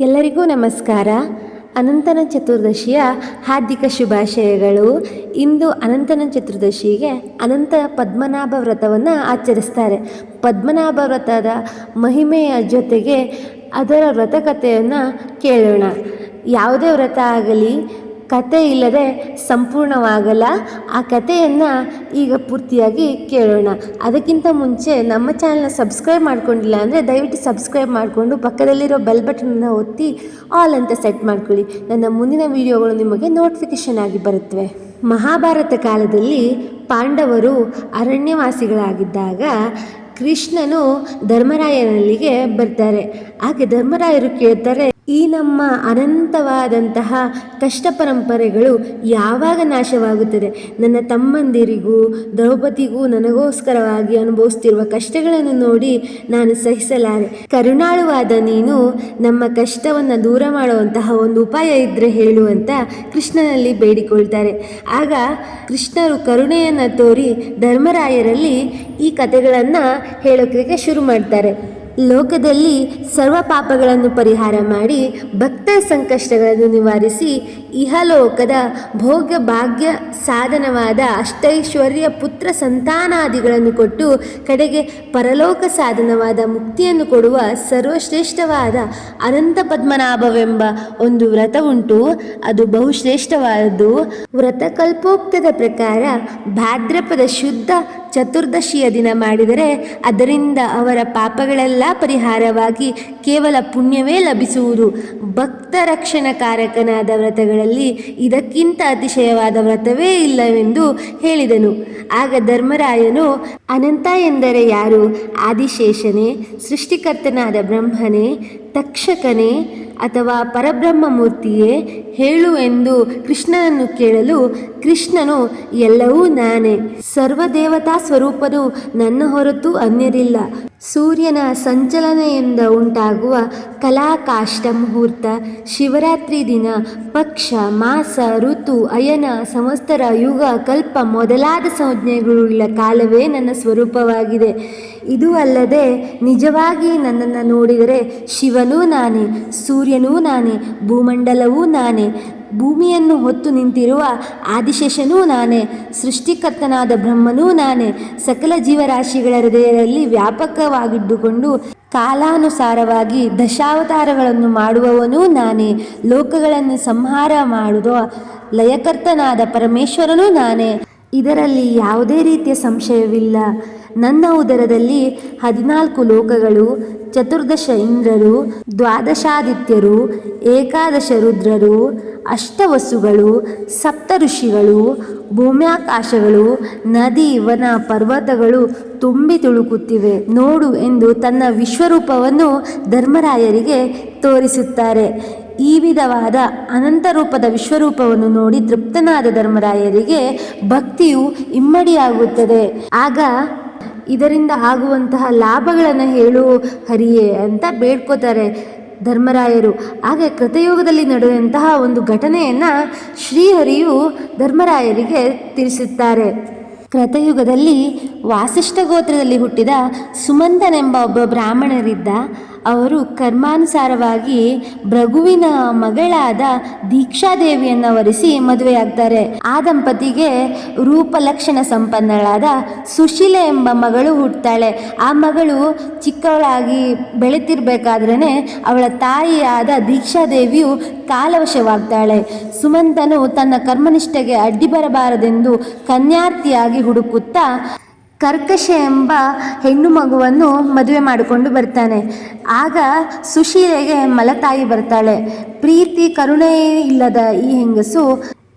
ಎಲ್ಲರಿಗೂ ನಮಸ್ಕಾರ. ಅನಂತನ ಚತುರ್ದಶಿಯ ಹಾರ್ದಿಕ ಶುಭಾಶಯಗಳು. ಇಂದು ಅನಂತನ ಚತುರ್ದಶಿಗೆ ಅನಂತ ಪದ್ಮನಾಭ ವ್ರತವನ್ನು ಆಚರಿಸ್ತಾರೆ. ಪದ್ಮನಾಭ ವ್ರತದ ಮಹಿಮೆಯ ಜೊತೆಗೆ ಅದರ ವ್ರತಕಥೆಯನ್ನು ಕೇಳೋಣ. ಯಾವುದೇ ವ್ರತ ಆಗಲಿ ಕತೆ ಇಲ್ಲದೆ ಸಂಪೂರ್ಣವಾಗಲ್ಲ. ಆ ಕಥೆಯನ್ನು ಈಗ ಪೂರ್ತಿಯಾಗಿ ಕೇಳೋಣ. ಅದಕ್ಕಿಂತ ಮುಂಚೆ ನಮ್ಮ ಚಾನಲ್ನ ಸಬ್ಸ್ಕ್ರೈಬ್ ಮಾಡ್ಕೊಂಡಿಲ್ಲ ಅಂದರೆ ದಯವಿಟ್ಟು ಸಬ್ಸ್ಕ್ರೈಬ್ ಮಾಡಿಕೊಂಡು ಪಕ್ಕದಲ್ಲಿರೋ ಬೆಲ್ ಬಟನನ್ನು ಒತ್ತಿ ಆಲ್ ಅಂತ ಸೆಟ್ ಮಾಡ್ಕೊಳ್ಳಿ. ನನ್ನ ಮುಂದಿನ ವಿಡಿಯೋಗಳು ನಿಮಗೆ ನೋಟಿಫಿಕೇಷನ್ ಆಗಿ ಬರುತ್ತವೆ. ಮಹಾಭಾರತ ಕಾಲದಲ್ಲಿ ಪಾಂಡವರು ಅರಣ್ಯವಾಸಿಗಳಾಗಿದ್ದಾಗ ಕೃಷ್ಣನು ಧರ್ಮರಾಯನಲ್ಲಿಗೆ ಬರ್ತಾರೆ. ಹಾಗೆ ಧರ್ಮರಾಯರು ಕೇಳ್ತಾರೆ, ಈ ನಮ್ಮ ಅನಂತವಾದಂತಹ ಕಷ್ಟ ಪರಂಪರೆಗಳು ಯಾವಾಗ ನಾಶವಾಗುತ್ತದೆ? ನನ್ನ ತಮ್ಮಂದಿರಿಗೂ, ದ್ರೌಪದಿಗೂ ನನಗೋಸ್ಕರವಾಗಿ ಅನುಭವಿಸ್ತಿರುವ ಕಷ್ಟಗಳನ್ನು ನೋಡಿ ನಾನು ಸಹಿಸಲಾರೆ. ಕರುಣಾಳುವಾದ ನೀನು ನಮ್ಮ ಕಷ್ಟವನ್ನು ದೂರ ಮಾಡುವಂತಹ ಒಂದು ಉಪಾಯ ಇದ್ದರೆ ಹೇಳು ಅಂತ ಕೃಷ್ಣನಲ್ಲಿ ಬೇಡಿಕೊಳ್ತಾರೆ. ಆಗ ಕೃಷ್ಣರು ಕರುಣೆಯನ್ನು ತೋರಿ ಧರ್ಮರಾಯರಲ್ಲಿ ಈ ಕಥೆಗಳನ್ನು ಹೇಳೋಕೆ ಶುರು ಮಾಡ್ತಾರೆ. ಲೋಕದಲ್ಲಿ ಸರ್ವ ಪಾಪಗಳನ್ನು ಪರಿಹಾರ ಮಾಡಿ ಭಕ್ತರ ಸಂಕಷ್ಟಗಳನ್ನು ನಿವಾರಿಸಿ ಇಹಲೋಕದ ಭೋಗ್ಯ ಭಾಗ್ಯ ಸಾಧನವಾದ ಅಷ್ಟೈಶ್ವರ್ಯ ಪುತ್ರ ಸಂತಾನಾದಿಗಳನ್ನು ಕೊಟ್ಟು ಕಡೆಗೆ ಪರಲೋಕ ಸಾಧನವಾದ ಮುಕ್ತಿಯನ್ನು ಕೊಡುವ ಸರ್ವಶ್ರೇಷ್ಠವಾದ ಅನಂತ ಪದ್ಮನಾಭವೆಂಬ ಒಂದು ವ್ರತ ಉಂಟು. ಅದು ಬಹುಶ್ರೇಷ್ಠವಾದದ್ದು. ವ್ರತ ಕಲ್ಪೋಕ್ತದ ಪ್ರಕಾರ ಭಾದ್ರಪದ ಶುದ್ಧ ಚತುರ್ದಶಿಯ ದಿನ ಮಾಡಿದರೆ ಅದರಿಂದ ಅವರ ಪಾಪಗಳೆಲ್ಲ ಪರಿಹಾರವಾಗಿ ಕೇವಲ ಪುಣ್ಯವೇ ಲಭಿಸುವುದು. ಭಕ್ತ ರಕ್ಷಣಕಾರಕನಾದ ವ್ರತಗಳಲ್ಲಿ ಇದಕ್ಕಿಂತ ಅತಿಶಯವಾದ ವ್ರತವೇ ಇಲ್ಲವೆಂದು ಹೇಳಿದನು. ಆಗ ಧರ್ಮರಾಯನು ಅನಂತ ಎಂದರೆ ಯಾರು? ಆದಿಶೇಷನೇ, ಸೃಷ್ಟಿಕರ್ತನಾದ ಬ್ರಹ್ಮನೇ, ತಕ್ಷಕನೇ ಅಥವಾ ಪರಬ್ರಹ್ಮ ಮೂರ್ತಿಯೇ ಹೇಳು ಎಂದು ಕೃಷ್ಣನನ್ನು ಕೇಳಲು ಕೃಷ್ಣನು, ಎಲ್ಲವೂ ನಾನೇ. ಸರ್ವದೇವತಾ ಸ್ವರೂಪನು ನನ್ನ ಹೊರತು ಅನ್ಯರಿಲ್ಲ. ಸೂರ್ಯನ ಸಂಚಲನೆಯಿಂದ ಉಂಟಾಗುವ ಕಲಾಕಾಷ್ಟ ಮುಹೂರ್ತ, ಶಿವರಾತ್ರಿ ದಿನ, ಪಕ್ಷ, ಮಾಸ, ಋತು, ಅಯನ, ಸಮಸ್ತರ, ಯುಗ, ಕಲ್ಪ ಮೊದಲಾದ ಸಂಜ್ಞೆಗಳುಳ್ಳ ಕಾಲವೇ ನನ್ನ ಸ್ವರೂಪವಾಗಿದೆ. ಇದು ಅಲ್ಲದೆ ನಿಜವಾಗಿ ನನ್ನನ್ನು ನೋಡಿದರೆ ಶಿವನೂ ನಾನೇ, ಸೂರ್ಯನೂ ನಾನೇ, ಭೂಮಂಡಲವೂ ನಾನೇ, ಭೂಮಿಯನ್ನು ಹೊತ್ತು ನಿಂತಿರುವ ಆದಿಶೇಷನೂ ನಾನೇ, ಸೃಷ್ಟಿಕರ್ತನಾದ ಬ್ರಹ್ಮನೂ ನಾನೇ, ಸಕಲ ಜೀವರಾಶಿಗಳ ಹೃದಯದಲ್ಲಿ ವ್ಯಾಪಕವಾಗಿದ್ದುಕೊಂಡು ಕಾಲಾನುಸಾರವಾಗಿ ದಶಾವತಾರಗಳನ್ನು ಮಾಡುವವನೂ ನಾನೇ, ಲೋಕಗಳನ್ನು ಸಂಹಾರ ಮಾಡುವ ಲಯಕರ್ತನಾದ ಪರಮೇಶ್ವರನೂ ನಾನೇ. ಇದರಲ್ಲಿ ಯಾವುದೇ ರೀತಿಯ ಸಂಶಯವಿಲ್ಲ. ನನ್ನ ಉದರದಲ್ಲಿ ಹದಿನಾಲ್ಕು ಲೋಕಗಳು, ಚತುರ್ದಶ ಇಂದ್ರರು, ದ್ವಾದಶಾದಿತ್ಯರು, ಏಕಾದಶ ರುದ್ರರು, ಅಷ್ಟವಸುಗಳು, ಸಪ್ತ ಋಷಿಗಳು, ಭೂಮ್ಯಾಕಾಶಗಳು, ನದಿ, ವನ, ಪರ್ವತಗಳು ತುಂಬಿ ತುಳುಕುತ್ತಿವೆ. ನೋಡು ಎಂದು ತನ್ನ ವಿಶ್ವರೂಪವನ್ನು ಧರ್ಮರಾಯರಿಗೆ ತೋರಿಸುತ್ತಾರೆ. ಈ ವಿಧವಾದ ಅನಂತ ರೂಪದ ವಿಶ್ವರೂಪವನ್ನು ನೋಡಿ ತೃಪ್ತನಾದ ಧರ್ಮರಾಯರಿಗೆ ಭಕ್ತಿಯು ಇಮ್ಮಡಿಯಾಗುತ್ತದೆ. ಆಗ ಇದರಿಂದ ಆಗುವಂತಹ ಲಾಭಗಳನ್ನು ಹೇಳು ಹರಿಯೇ ಅಂತ ಬೇಡ್ಕೋತಾರೆ ಧರ್ಮರಾಯರು. ಆಗ ಕೃತಯುಗದಲ್ಲಿ ನಡೆಯುವಂತಹ ಒಂದು ಘಟನೆಯನ್ನು ಶ್ರೀಹರಿಯು ಧರ್ಮರಾಯರಿಗೆ ತಿಳಿಸುತ್ತಾರೆ. ಕೃತಯುಗದಲ್ಲಿ ವಾಸಿಷ್ಠ ಗೋತ್ರದಲ್ಲಿ ಹುಟ್ಟಿದ ಸುಮಂತನೆಂಬ ಒಬ್ಬ ಬ್ರಾಹ್ಮಣರಿದ್ದ ಅವರು ಕರ್ಮಾನುಸಾರವಾಗಿ ಭೃಗುವಿನ ಮಗಳಾದ ದೀಕ್ಷಾದೇವಿಯನ್ನು ವರಿಸಿ ಮದುವೆಯಾಗ್ತಾರೆ. ಆ ದಂಪತಿಗೆ ರೂಪಲಕ್ಷಣ ಸಂಪನ್ನಳಾದ ಸುಶೀಲೆ ಎಂಬ ಮಗಳು ಹುಟ್ಟುತ್ತಾಳೆ ಆ ಮಗಳು ಚಿಕ್ಕವಳಾಗಿ ಬೆಳೆತಿರ್ಬೇಕಾದ್ರೇ ಅವಳ ತಾಯಿಯಾದ ದೀಕ್ಷಾದೇವಿಯು ಕಾಲವಶವಾಗ್ತಾಳೆ. ಸುಮಂತನು ತನ್ನ ಕರ್ಮನಿಷ್ಠೆಗೆ ಅಡ್ಡಿ ಬರಬಾರದೆಂದು ಕನ್ಯಾರ್ಥಿಯಾಗಿ ಹುಡುಕುತ್ತಾ ಕರ್ಕಶ ಎಂಬ ಹೆಣ್ಣು ಮಗುವನ್ನು ಮದುವೆ ಮಾಡಿಕೊಂಡು ಬರ್ತಾನೆ. ಆಗ ಸುಶೀಲೆಗೆ ಮಲತಾಯಿ ಬರ್ತಾಳೆ. ಪ್ರೀತಿ ಕರುಣೆ ಇಲ್ಲದ ಈ ಹೆಂಗಸು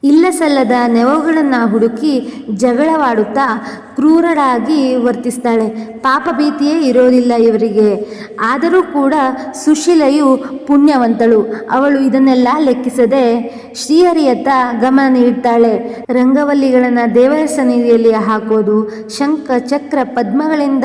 ಇಲ್ಲ ಸಲ್ಲದ ನೆವಗಳನ್ನು ಹುಡುಕಿ ಜಗಳವಾಡುತ್ತಾ ಕ್ರೂರರಾಗಿ ವರ್ತಿಸ್ತಾಳೆ. ಪಾಪ ಭೀತಿಯೇ ಇರೋದಿಲ್ಲ ಇವರಿಗೆ. ಆದರೂ ಕೂಡ ಸುಶೀಲೆಯು ಪುಣ್ಯವಂತಳು. ಅವಳು ಇದನ್ನೆಲ್ಲ ಲೆಕ್ಕಿಸದೆ ಶ್ರೀಹರಿಯತ್ತ ಗಮನ ನೀಡ್ತಾಳೆ. ರಂಗವಲ್ಲಿಗಳನ್ನು ದೇವರ ಸನ್ನಿಧಿಯಲ್ಲಿ ಹಾಕೋದು, ಶಂಖ, ಚಕ್ರ, ಪದ್ಮಗಳಿಂದ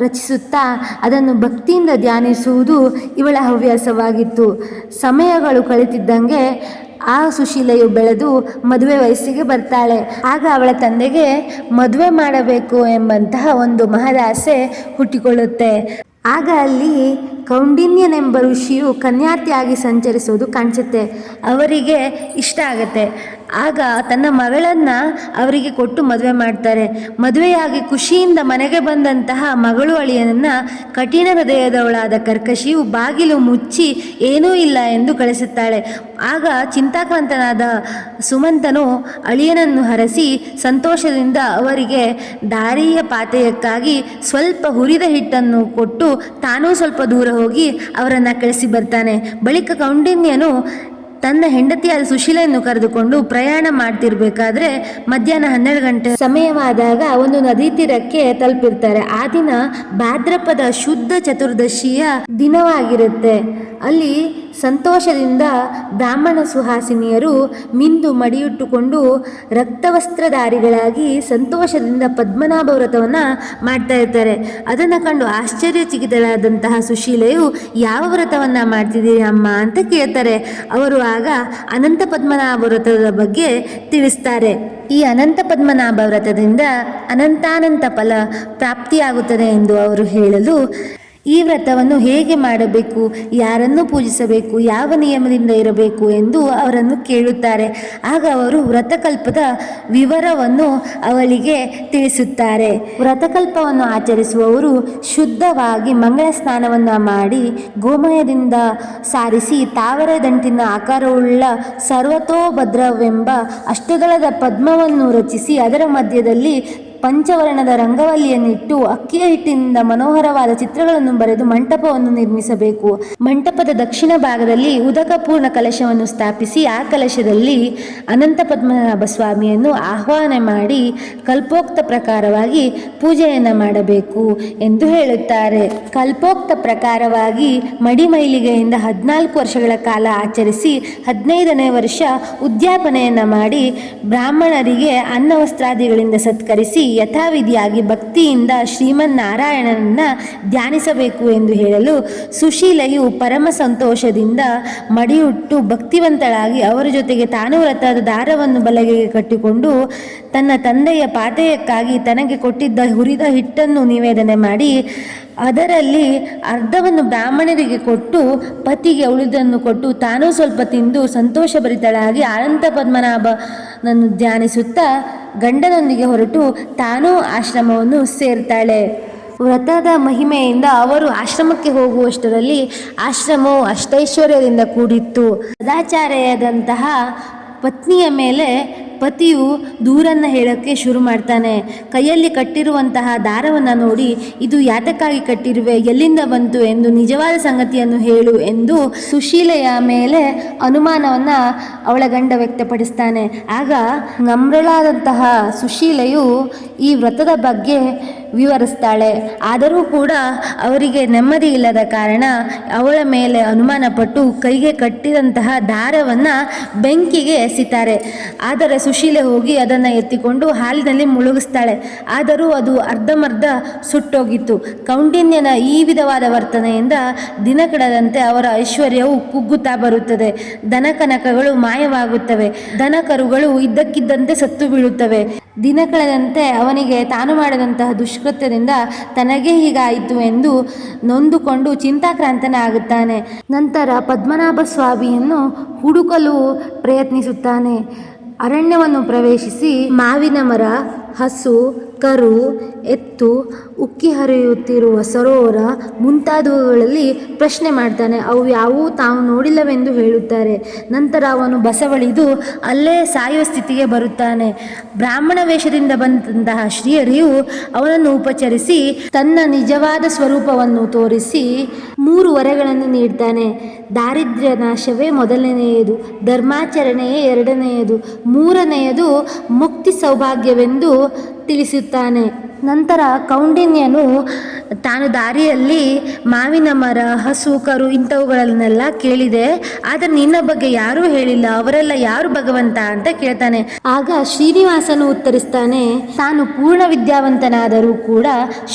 ರಚಿಸುತ್ತಾ ಅದನ್ನು ಭಕ್ತಿಯಿಂದ ಧ್ಯಾನಿಸುವುದು ಇವಳ ಹವ್ಯಾಸವಾಗಿತ್ತು. ಸಮಯಗಳು ಕಳೆತಿದ್ದಂಗೆ ಆ ಸುಶೀಲೆಯು ಬೆಳೆದು ಮದುವೆ ವಯಸ್ಸಿಗೆ ಬರ್ತಾಳೆ. ಆಗ ಅವಳ ತಂದೆಗೆ ಮದುವೆ ಮಾಡಬೇಕು ಎಂಬಂತಹ ಒಂದು ಮಹದಾಸೆ ಹುಟ್ಟಿಕೊಳ್ಳುತ್ತೆ. ಆಗ ಅಲ್ಲಿ ಕೌಂಡಿನ್ಯನೆಂಬ ಋಷಿಯು ಕನ್ಯಾತಿಯಾಗಿ ಸಂಚರಿಸೋದು ಕಾಣಿಸುತ್ತೆ. ಅವರಿಗೆ ಇಷ್ಟ ಆಗತ್ತೆ. ಆಗ ತನ್ನ ಮಗಳನ್ನು ಅವರಿಗೆ ಕೊಟ್ಟು ಮದುವೆ ಮಾಡ್ತಾರೆ. ಮದುವೆಯಾಗಿ ಖುಷಿಯಿಂದ ಮನೆಗೆ ಬಂದಂತಹ ಮಗಳು ಅಳಿಯನನ್ನು ಕಠಿಣ ಹೃದಯದವಳಾದ ಕರ್ಕಶಿಯು ಬಾಗಿಲು ಮುಚ್ಚಿ ಏನೂ ಇಲ್ಲ ಎಂದು ಕಳಿಸುತ್ತಾಳೆ. ಆಗ ಚಿಂತಾಕ್ರಾಂತನಾದ ಸುಮಂತನು ಅಳಿಯನನ್ನು ಹರಸಿ ಸಂತೋಷದಿಂದ ಅವರಿಗೆ ದಾರಿಯ ಪಾತೆಯಕ್ಕಾಗಿ ಸ್ವಲ್ಪ ಹುರಿದ ಹಿಟ್ಟನ್ನು ಕೊಟ್ಟು ತಾನೂ ಸ್ವಲ್ಪ ದೂರ ಹೋಗಿ ಅವರನ್ನು ಕಳಿಸಿ ಬರ್ತಾನೆ. ಬಳಿಕ ಕೌಂಡಿನ್ಯನು ತನ್ನ ಹೆಂಡತಿಯಾದ ಸುಶೀಲೆಯನ್ನು ಕರೆದುಕೊಂಡು ಪ್ರಯಾಣ ಮಾಡ್ತಿರ್ಬೇಕಾದ್ರೆ ಮಧ್ಯಾಹ್ನ ಹನ್ನೆರಡು ಗಂಟೆ ಸಮಯವಾದಾಗ ಒಂದು ನದಿ ತೀರಕ್ಕೆ ತಲುಪಿರ್ತಾರೆ. ಆ ದಿನ ಭಾದ್ರಪದ ಶುದ್ಧ ಚತುರ್ದಶಿಯ ದಿನವಾಗಿರುತ್ತೆ. ಅಲ್ಲಿ ಸಂತೋಷದಿಂದ ಬ್ರಾಹ್ಮಣ ಸುಹಾಸಿನಿಯರು ಮಿಂದು ಮಡಿಯುಟ್ಟುಕೊಂಡು ರಕ್ತವಸ್ತ್ರಧಾರಿಗಳಾಗಿ ಸಂತೋಷದಿಂದ ಪದ್ಮನಾಭ ವ್ರತವನ್ನು ಮಾಡ್ತಾ ಇರ್ತಾರೆ. ಅದನ್ನು ಕಂಡು ಆಶ್ಚರ್ಯಚಕಿತಳಾದಂತಹ ಸುಶೀಲೆಯು, ಯಾವ ವ್ರತವನ್ನು ಮಾಡ್ತಿದ್ದೀರಿ ಅಮ್ಮ? ಅಂತ ಕೇಳ್ತಾರೆ. ಅವರು ಆಗ ಅನಂತ ಪದ್ಮನಾಭ ವ್ರತದ ಬಗ್ಗೆ ತಿಳಿಸ್ತಾರೆ. ಈ ಅನಂತ ಪದ್ಮನಾಭ ವ್ರತದಿಂದ ಅನಂತಾನಂತ ಫಲ ಪ್ರಾಪ್ತಿಯಾಗುತ್ತದೆ ಎಂದು ಅವರು ಹೇಳಲು ಈ ವ್ರತವನ್ನು ಹೇಗೆ ಮಾಡಬೇಕು, ಯಾರನ್ನು ಪೂಜಿಸಬೇಕು, ಯಾವ ನಿಯಮದಿಂದ ಇರಬೇಕು ಎಂದು ಅವರನ್ನು ಕೇಳುತ್ತಾರೆ. ಆಗ ಅವರು ವ್ರತಕಲ್ಪದ ವಿವರವನ್ನು ಅವಳಿಗೆ ತಿಳಿಸುತ್ತಾರೆ. ವ್ರತಕಲ್ಪವನ್ನು ಆಚರಿಸುವವರು ಶುದ್ಧವಾಗಿ ಮಂಗಳ ಸ್ನಾನವನ್ನು ಮಾಡಿ ಗೋಮಯದಿಂದ ಸಾರಿಸಿ ತಾವರೆ ದಂಟಿನ ಆಕಾರವುಳ್ಳ ಸರ್ವತೋಭದ್ರವೆಂಬ ಅಷ್ಟದಳದ ಪದ್ಮವನ್ನು ರಚಿಸಿ ಅದರ ಮಧ್ಯದಲ್ಲಿ ಪಂಚವರ್ಣದ ರಂಗವಲ್ಲಿಯನ್ನಿಟ್ಟು ಅಕ್ಕಿಯ ಹಿಟ್ಟಿನಿಂದ ಮನೋಹರವಾದ ಚಿತ್ರಗಳನ್ನು ಬರೆದು ಮಂಟಪವನ್ನು ನಿರ್ಮಿಸಬೇಕು. ಮಂಟಪದ ದಕ್ಷಿಣ ಭಾಗದಲ್ಲಿ ಉದಕಪೂರ್ಣ ಕಲಶವನ್ನು ಸ್ಥಾಪಿಸಿ, ಆ ಕಲಶದಲ್ಲಿ ಅನಂತ ಪದ್ಮನಾಭ ಸ್ವಾಮಿಯನ್ನು ಆಹ್ವಾನ ಮಾಡಿ ಕಲ್ಪೋಕ್ತ ಪ್ರಕಾರವಾಗಿ ಪೂಜೆಯನ್ನು ಮಾಡಬೇಕು ಎಂದು ಹೇಳುತ್ತಾರೆ. ಕಲ್ಪೋಕ್ತ ಪ್ರಕಾರವಾಗಿ ಮಡಿಮೈಲಿಗೆಯಿಂದ ಹದಿನಾಲ್ಕು ವರ್ಷಗಳ ಕಾಲ ಆಚರಿಸಿ ಹದಿನೈದನೇ ವರ್ಷ ಉದ್ಯಾಪನೆಯನ್ನು ಮಾಡಿ ಬ್ರಾಹ್ಮಣರಿಗೆ ಅನ್ನವಸ್ತ್ರಾದಿಗಳಿಂದ ಸತ್ಕರಿಸಿ ಯಥಾವಿಧಿಯಾಗಿ ಭಕ್ತಿಯಿಂದ ಶ್ರೀಮನ್ನಾರಾಯಣನನ್ನ ಧ್ಯಾನಿಸಬೇಕು ಎಂದು ಹೇಳಲು ಸುಶೀಲೆಯು ಪರಮ ಸಂತೋಷದಿಂದ ಮಡಿಯುಟ್ಟು ಭಕ್ತಿವಂತಳಾಗಿ ಅವರ ಜೊತೆಗೆ ತಾನು ವ್ರತದ ದಾರವನ್ನು ಬಲಗೆಗೆ ಕಟ್ಟಿಕೊಂಡು ತನ್ನ ತಂದೆಯ ಪಾತೆಯಕ್ಕಾಗಿ ತನಗೆ ಕೊಟ್ಟಿದ್ದ ಹುರಿದ ಹಿಟ್ಟನ್ನು ನಿವೇದನೆ ಮಾಡಿ ಅದರಲ್ಲಿ ಅರ್ಧವನ್ನು ಬ್ರಾಹ್ಮಣರಿಗೆ ಕೊಟ್ಟು ಪತಿಗೆ ಉಳಿದನ್ನು ಕೊಟ್ಟು ತಾನೂ ಸ್ವಲ್ಪ ತಿಂದು ಸಂತೋಷಭರಿತಳಾಗಿ ಅನಂತ ಪದ್ಮನಾಭನನ್ನು ಧ್ಯಾನಿಸುತ್ತಾ ಗಂಡನೊಂದಿಗೆ ಹೊರಟು ತಾನೂ ಆಶ್ರಮವನ್ನು ಸೇರ್ತಾಳೆ. ವ್ರತದ ಮಹಿಮೆಯಿಂದ ಅವರು ಆಶ್ರಮಕ್ಕೆ ಹೋಗುವಷ್ಟರಲ್ಲಿ ಆಶ್ರಮವು ಅಷ್ಟೈಶ್ವರ್ಯದಿಂದ ಕೂಡಿತ್ತು. ಸದಾಚಾರ್ಯದಂತಹ ಪತ್ನಿಯ ಮೇಲೆ ಪತಿಯು ದೂರನ್ನು ಹೇಳೋಕ್ಕೆ ಶುರು ಮಾಡ್ತಾನೆ. ಕೈಯಲ್ಲಿ ಕಟ್ಟಿರುವಂತಹ ದಾರವನ್ನು ನೋಡಿ, ಇದು ಯಾತಕ್ಕಾಗಿ ಕಟ್ಟಿರುವೆ? ಎಲ್ಲಿಂದ ಬಂತು ಎಂದು ನಿಜವಾದ ಸಂಗತಿಯನ್ನು ಹೇಳು ಎಂದು ಸುಶೀಲೆಯ ಮೇಲೆ ಅನುಮಾನವನ್ನು ಅವಳ ಗಂಡ ವ್ಯಕ್ತಪಡಿಸ್ತಾನೆ. ಆಗ ನಮ್ರಳಾದಂತಹ ಸುಶೀಲೆಯು ಈ ವ್ರತದ ಬಗ್ಗೆ ವಿವರಿಸ್ತಾಳೆ. ಆದರೂ ಕೂಡ ಅವರಿಗೆ ನೆಮ್ಮದಿ ಇಲ್ಲದ ಕಾರಣ ಅವಳ ಮೇಲೆ ಅನುಮಾನಪಟ್ಟು ಕೈಗೆ ಕಟ್ಟಿದಂತಹ ದಾರವನ್ನು ಬೆಂಕಿಗೆ ಎಸಿತಾರೆ. ಆದರೆ ಸುಶೀಲೆ ಹೋಗಿ ಅದನ್ನು ಎತ್ತಿಕೊಂಡು ಹಾಲಿನಲ್ಲಿ ಮುಳುಗಿಸ್ತಾಳೆ. ಆದರೂ ಅದು ಅರ್ಧಮರ್ಧ ಸುಟ್ಟೋಗಿತ್ತು. ಕೌಂಡಿನ್ಯನ ಈ ವಿಧವಾದ ವರ್ತನೆಯಿಂದ ದಿನ ಕಡದಂತೆ ಅವರ ಐಶ್ವರ್ಯವು ಕುಗ್ಗುತ್ತಾ ಬರುತ್ತದೆ. ದನಕನಕಗಳು ಮಾಯವಾಗುತ್ತವೆ. ದನಕರುಗಳು ಇದ್ದಕ್ಕಿದ್ದಂತೆ ಸತ್ತು ಬೀಳುತ್ತವೆ. ದಿನ ಕಳೆದಂತೆ ಅವನಿಗೆ ತಾನು ಮಾಡಿದಂತಹ ದುಷ್ಕೃತ್ಯದಿಂದ ತನಗೆ ಹೀಗಾಯಿತು ಎಂದು ನೊಂದುಕೊಂಡು ಚಿಂತಾಕ್ರಾಂತನಾಗುತ್ತಾನೆ. ನಂತರ ಪದ್ಮನಾಭ ಸ್ವಾಮಿಯನ್ನು ಹುಡುಕಲು ಪ್ರಯತ್ನಿಸುತ್ತಾನೆ. ಅರಣ್ಯವನ್ನು ಪ್ರವೇಶಿಸಿ ಮಾವಿನ ಮರ, ಹಸು, ಕರು ಎತ್ತು ಉಕ್ಕಿ ಹರಿಯುತ್ತಿರುವ ಸರೋವರ ಮುಂತಾದವುಗಳಲ್ಲಿ ಪ್ರಶ್ನೆ ಮಾಡ್ತಾನೆ, ಅವು ಯಾವೂ ತಾವು ನೋಡಿಲ್ಲವೆಂದು ಹೇಳುತ್ತಾರೆ. ನಂತರ ಅವನು ಬಸವಳಿದು ಅಲ್ಲೇ ಸಾಯುವ ಸ್ಥಿತಿಗೆ ಬರುತ್ತಾನೆ. ಬ್ರಾಹ್ಮಣ ವೇಷದಿಂದ ಬಂದಂತಹ ಶ್ರೀಹರಿಯು ಅವನನ್ನು ಉಪಚರಿಸಿ ತನ್ನ ನಿಜವಾದ ಸ್ವರೂಪವನ್ನು ತೋರಿಸಿ ಮೂರು ವರಗಳನ್ನು ನೀಡ್ತಾನೆ. ದಾರಿದ್ರ್ಯ ನಾಶವೇ ಮೊದಲನೆಯದು, ಧರ್ಮಾಚರಣೆಯೇ ಎರಡನೆಯದು, ಮೂರನೆಯದು ಮುಕ್ತಿ ಸೌಭಾಗ್ಯವೆಂದು ತಿಳಿಸುತ್ತಾನೆ. ನಂತರ ಕೌಂಡಿನ್ಯನು ತಾನು ದಾರಿಯಲ್ಲಿ ಮಾವಿನ ಮರ, ಹಸು, ಕರು ಇಂಥವುಗಳನ್ನೆಲ್ಲ ಕೇಳಿದೆ. ಆದರೆ ನಿನ್ನ ಬಗ್ಗೆ ಯಾರೂ ಹೇಳಿಲ್ಲ. ಅವರೆಲ್ಲ ಯಾರು ಭಗವಂತ ಅಂತ ಕೇಳ್ತಾನೆ. ಆಗ ಶ್ರೀನಿವಾಸನು ಉತ್ತರಿಸ್ತಾನೆ, ತಾನು ಪೂರ್ಣ ವಿದ್ಯಾವಂತನಾದರೂ ಕೂಡ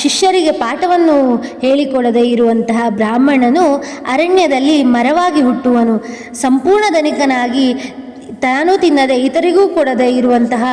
ಶಿಷ್ಯರಿಗೆ ಪಾಠವನ್ನು ಹೇಳಿಕೊಡದೆ ಇರುವಂತಹ ಬ್ರಾಹ್ಮಣನು ಅರಣ್ಯದಲ್ಲಿ ಮರವಾಗಿ ಹುಟ್ಟುವನು. ಸಂಪೂರ್ಣ ಧನಿಕನಾಗಿ ತಾನು ತಿನ್ನದೆ ಇತರಿಗೂ ಕೊಡದೆ ಇರುವಂತಹ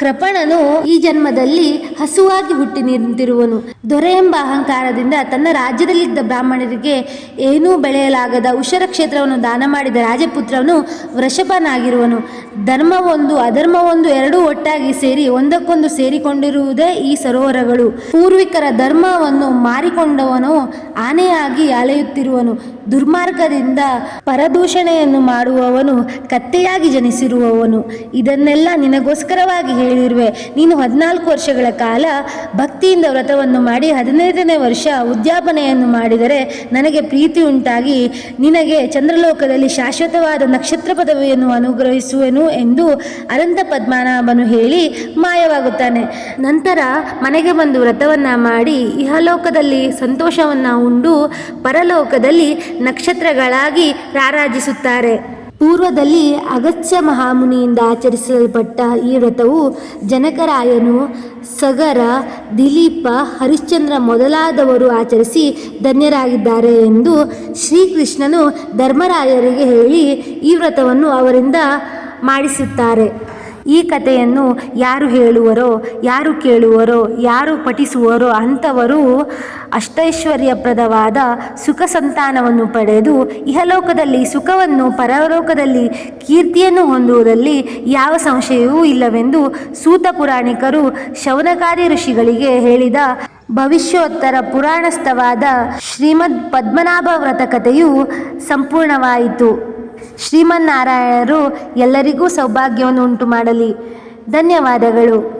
ಕೃಪಣನು ಈ ಜನ್ಮದಲ್ಲಿ ಹಸುವಾಗಿ ಹುಟ್ಟಿ ನಿಂತಿರುವನು. ದೊರೆ ಎಂಬ ಅಹಂಕಾರದಿಂದ ತನ್ನ ರಾಜ್ಯದಲ್ಲಿದ್ದ ಬ್ರಾಹ್ಮಣರಿಗೆ ಏನೂ ಬೆಳೆಯಲಾಗದ ಉಷರ ಕ್ಷೇತ್ರವನ್ನು ದಾನ ಮಾಡಿದ ರಾಜಪುತ್ರನು ವೃಷಭನಾಗಿರುವನು. ಧರ್ಮವೊಂದು ಅಧರ್ಮವೊಂದು ಎರಡೂ ಒಟ್ಟಾಗಿ ಸೇರಿ ಒಂದಕ್ಕೊಂದು ಸೇರಿಕೊಂಡಿರುವುದೇ ಈ ಸರೋವರಗಳು. ಪೂರ್ವಿಕರ ಧರ್ಮವನ್ನು ಮಾರಿಕೊಂಡವನು ಆನೆಯಾಗಿ ಅಲೆಯುತ್ತಿರುವನು. ದುರ್ಮಾರ್ಗದಿಂದ ಪರದೂಷಣೆಯನ್ನು ಮಾಡುವವನು ಕತ್ತೆಯಾಗಿ ಜನಿಸಿರುವವನು. ಇದನ್ನೆಲ್ಲ ನಿನಗೋಸ್ಕರವಾಗಿ ಹೇಳಿರುವೆ ನೀನು ಹದಿನಾಲ್ಕು ವರ್ಷಗಳ ಕಾಲ ಭಕ್ತಿಯಿಂದ ವ್ರತವನ್ನು ಮಾಡಿ ಹದಿನೈದನೇ ವರ್ಷ ಉದ್ಯಾಪನೆಯನ್ನು ಮಾಡಿದರೆ ನನಗೆ ಪ್ರೀತಿ ಉಂಟಾಗಿ ನಿನಗೆ ಚಂದ್ರಲೋಕದಲ್ಲಿ ಶಾಶ್ವತವಾದ ನಕ್ಷತ್ರ ಪದವಿಯನ್ನು ಅನುಗ್ರಹಿಸುವೆನು ಎಂದು ಅನಂತ ಪದ್ಮನಾಭನು ಹೇಳಿ ಮಾಯವಾಗುತ್ತಾನೆ. ನಂತರ ಮನೆಗೆ ಬಂದು ವ್ರತವನ್ನು ಮಾಡಿ ಇಹಲೋಕದಲ್ಲಿ ಸಂತೋಷವನ್ನು ಉಂಡು ಪರಲೋಕದಲ್ಲಿ ನಕ್ಷತ್ರಗಳಾಗಿ ರಾರಾಜಿಸುತ್ತಾರೆ. ಪೂರ್ವದಲ್ಲಿ ಅಗತ್ಯ ಮಹಾಮುನಿಯಿಂದ ಆಚರಿಸಲ್ಪಟ್ಟ ಈ ವ್ರತವು ಜನಕರಾಯನು ಸಗರ, ದಿಲೀಪ, ಹರಿಶ್ಚಂದ್ರ ಮೊದಲಾದವರು ಆಚರಿಸಿ ಧನ್ಯರಾಗಿದ್ದಾರೆ ಎಂದು ಶ್ರೀಕೃಷ್ಣನು ಧರ್ಮರಾಯರಿಗೆ ಹೇಳಿ ಈ ವ್ರತವನ್ನು ಅವರಿಂದ ಮಾಡಿಸುತ್ತಾರೆ. ಈ ಕಥೆಯನ್ನು ಯಾರು ಹೇಳುವರೋ, ಯಾರು ಕೇಳುವರೋ, ಯಾರು ಪಠಿಸುವರೋ ಅಂಥವರು ಅಷ್ಟೈಶ್ವರ್ಯಪ್ರದವಾದ ಸುಖ ಸಂತಾನವನ್ನು ಪಡೆದು ಇಹಲೋಕದಲ್ಲಿ ಸುಖವನ್ನು, ಪರಲೋಕದಲ್ಲಿ ಕೀರ್ತಿಯನ್ನು ಹೊಂದುವುದರಲ್ಲಿ ಯಾವ ಸಂಶಯವೂ ಇಲ್ಲವೆಂದು ಸೂತ ಪುರಾಣಿಕರು ಶೌನಕಾರ್ಯ ಋಷಿಗಳಿಗೆ ಹೇಳಿದ ಭವಿಷ್ಯೋತ್ತರ ಪುರಾಣಸ್ಥವಾದ ಶ್ರೀಮದ್ ಪದ್ಮನಾಭ ವ್ರತ ಕಥೆಯು ಸಂಪೂರ್ಣವಾಯಿತು. ಶ್ರೀಮನ್ನಾರಾಯಣರು ಎಲ್ಲರಿಗೂ ಸೌಭಾಗ್ಯವನ್ನು ಉಂಟು ಮಾಡಲಿ ಧನ್ಯವಾದಗಳು.